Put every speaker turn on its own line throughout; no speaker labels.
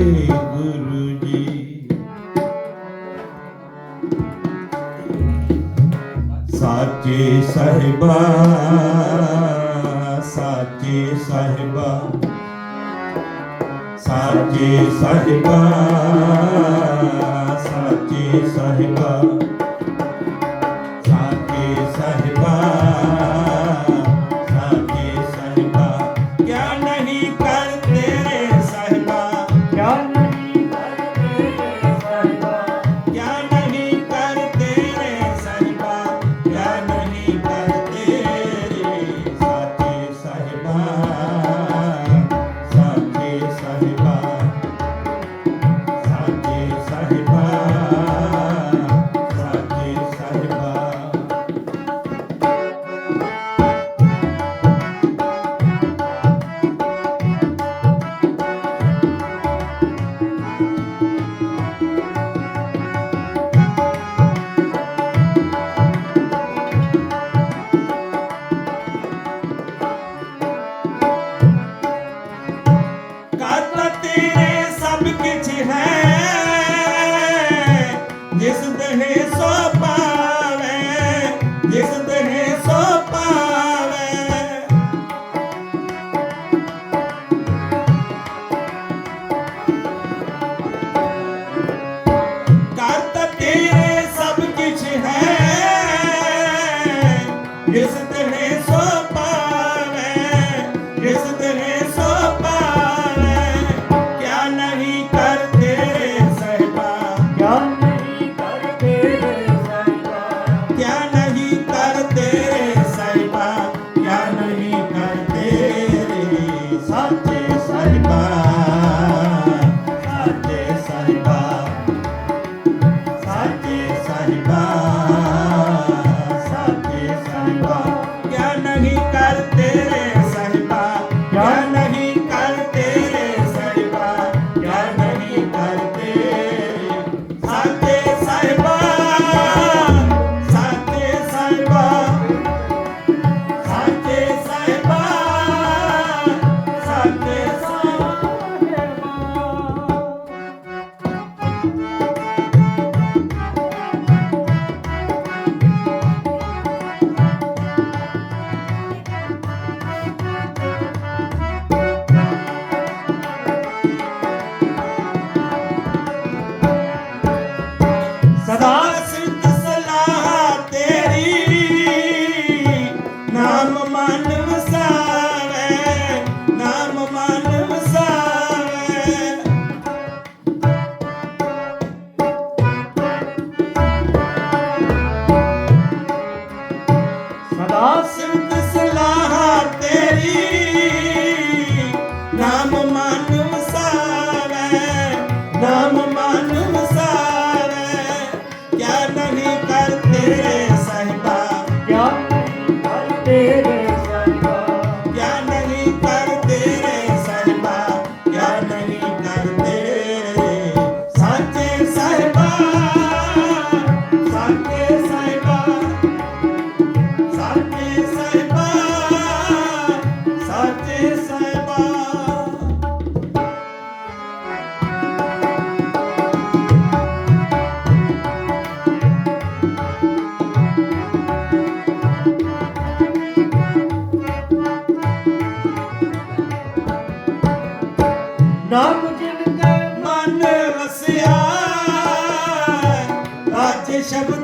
ਵਾਹਿਗੁਰੂ ਜੀ ਸਾਚੇ ਸਾਹਿਬਾ ਸਾਚੇ ਸਾਹਿਬਾ ਸਾਚੇ ਸਾਹਿਬਾ ਸਾਚੇ ਸਾਹਿਬਾ ਸਾਹਿਬਾ Yeah. ਮਨ ਵਸਿਆ ਅੱਜ ਸ਼ਬਦ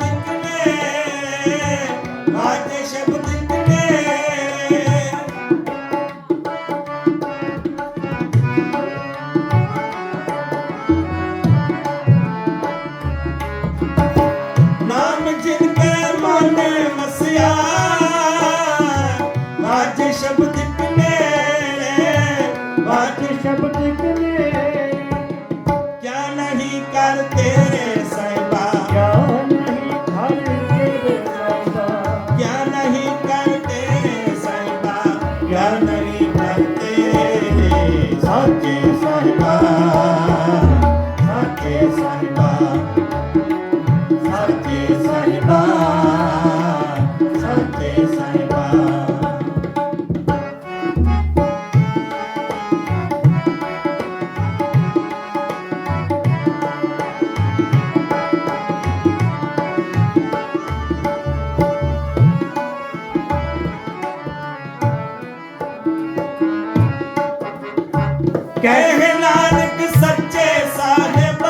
ਕਹੇ ਨਾਨਕ ਸੱਚੇ ਸਾਹਿਬ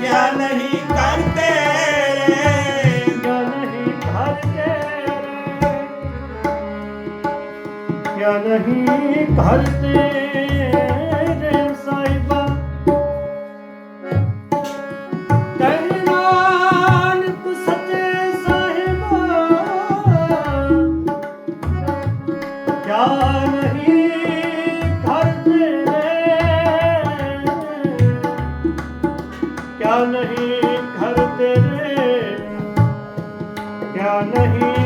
ਕਿਆ
नहीं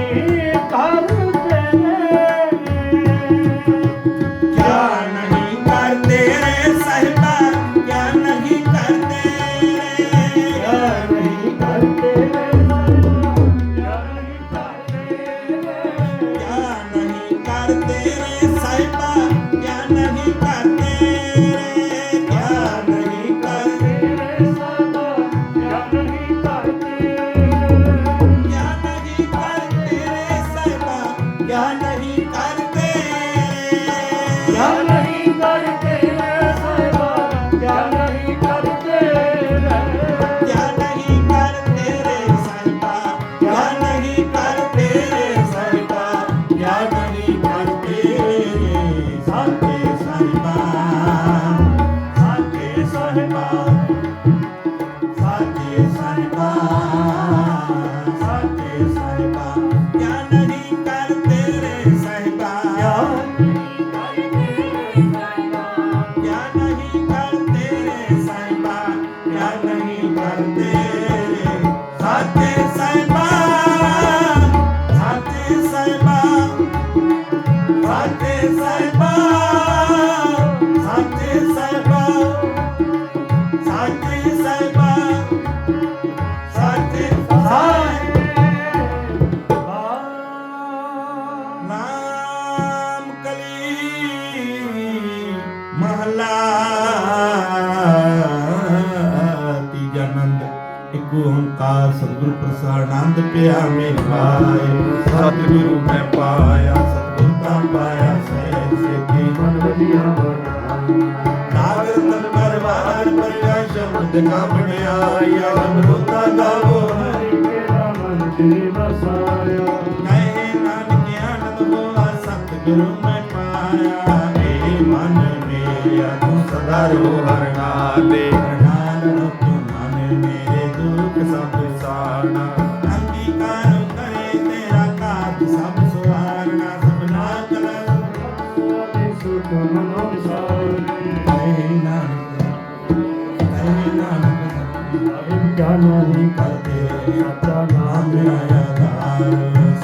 ਸਾਥੇ ਮਹਲਾ ਤੀਜਾ ਨੰਦ ਇੱਕ ਓੰਕਾਰ ਸਤਿਗੁਰ ਪ੍ਰਸਾਦ ਆਨੰਦ ਪਿਆ ਮੇਰੇ ਭਾਏ। ਸਤਿਗੁਰੂ ਮੈਂ ਪਾਇਆ ਸਤਿਗੁਰ ਤਾਂ ਪਾਇਆ ਸਹਿ ਸਿੱਧੀ। ਨਾਗਰ ਤਨ ਪਰਵਾਰ ਪਰਿਆ ਸ਼ਬਦ ਕਾ ਬਣਿਆ ਅਨੁਤਾ ਗਾਵੋ। ਹਰਿ ਕਹੇ ਸਦਾ ਰੋ ਹਰਨਾਤੇ ਨਾਮ ਰਤੂ ਨਾਮੇ ਮੇਰੇ ਦੁੱਖ ਸਭ ਸਾਰਨਾ ਅੰਗੀਕਾਰ ਕਰੇ ਤੇਰਾ ਕਾਜ ਸਭ ਸੁਹਾਰਨਾ ਸਭਨਾ ਕਲ ਸੁਖ ਮਨੋ ਵਿਸਾਰਨੇ ਨਹੀਂ ਨਾਨਕ ਨਹੀਂ ਨਾਨਕ
ਅਵਿਗਿਆ ਨਹੀਂ
ਕਰਤੇ
ਸੱਚਾ
ਨਾਮ ਮੇਰਾ ਆਧਾਰ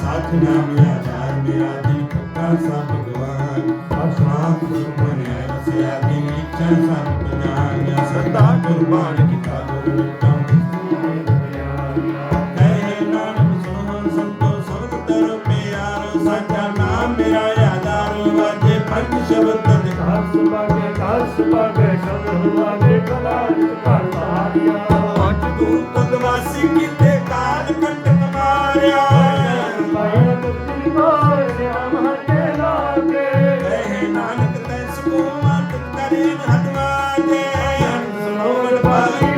ਸਾਥ ਨਾਮ ਮੇਰਾ ਆਧਾਰ ਮੇਰਾ ਦਿਲ ਪੱਕਾ ਸਭ ਭਗਵਾਨ ਸਾਥ ਸਦਾ ਕੁਰਬਾਨ ਕੀਤਾ ਮਿੱਟਾਂ ਕਹੇ ਨਾਨਕ ਸੁਣੋ ਸੰਤੋ ਸਬਦ ਤਰ ਪਿਆਰੋ ਸਾਚਾ ਨਾਮ ਮੇਰਾ ਆਧਾਰ। ਵਾਜੇ ਪੰਜ ਸ਼ਬਦ ਦੇ
ਘਸ ਬਾਗੇ ਘਸ ਬਾਗੇ ਸ਼ਬਦ ਬਾਗੇ ਕਲਾ ਜਿਤ ਘਰ ਮਾਰਿਆ
ਪੰਜ ਦੂਰ ਤਦਵਾਸੀ ਕੀਤੇ
Hallelujah.